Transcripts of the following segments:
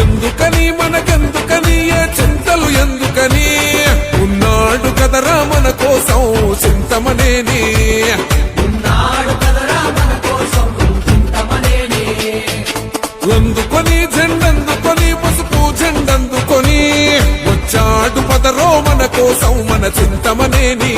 ఎందుకని మనకెందుకని ఏ చింతలు ఎందుకని? ఉన్నాడు కదరా మన కోసం చింతమనేని. అందుకొని జెండందుకొని పసుపు జెండందుకొని? వచ్చాడు పదరో మన కోసం మన చింతమనేని.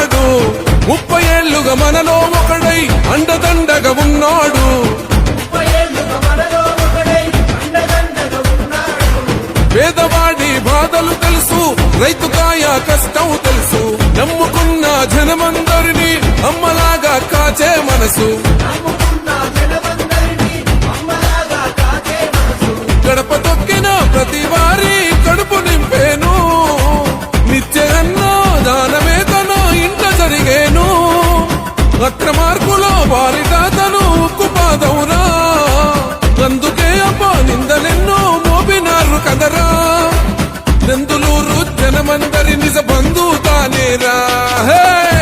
మనగాడు ముప్పై ఏళ్ళుగా మనలో ఒకడై అండదండగా ఉన్నాడు. పేదవాడి బాధలు తెలుసు రైతు కాయ కష్టం తెలుసు. నమ్ముకున్న జనమందరినీ అమ్మలాగా కాచే మనసు.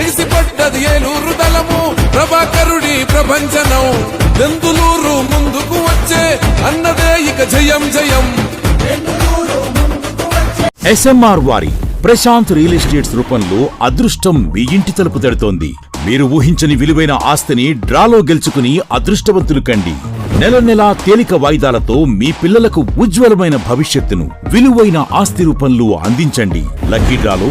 ఎగిసిపడ్డది ఏలూరు దళము ప్రభాకరుడి ప్రపంచనం దెందులూరు ముందుకు వచ్చే అన్నదే ఇక జయం జయం. ఎస్ఎంఆర్ వారి ప్రశాంత్ రియల్ ఎస్టేట్స్ రూపంలో అదృష్టం మీ ఇంటి తలుపు తెడుతోంది. మీరు ఊహించని విలువైన ఆస్తిని డ్రాలో గెలుచుకుని అదృష్టవంతులు కండి. నెల నెలా తేలిక వాయిదాలతో మీ పిల్లలకు ఉజ్వలమైన భవిష్యత్తును విలువైన ఆస్తి రూపంలో అందించండి. లక్కీ డ్రాలో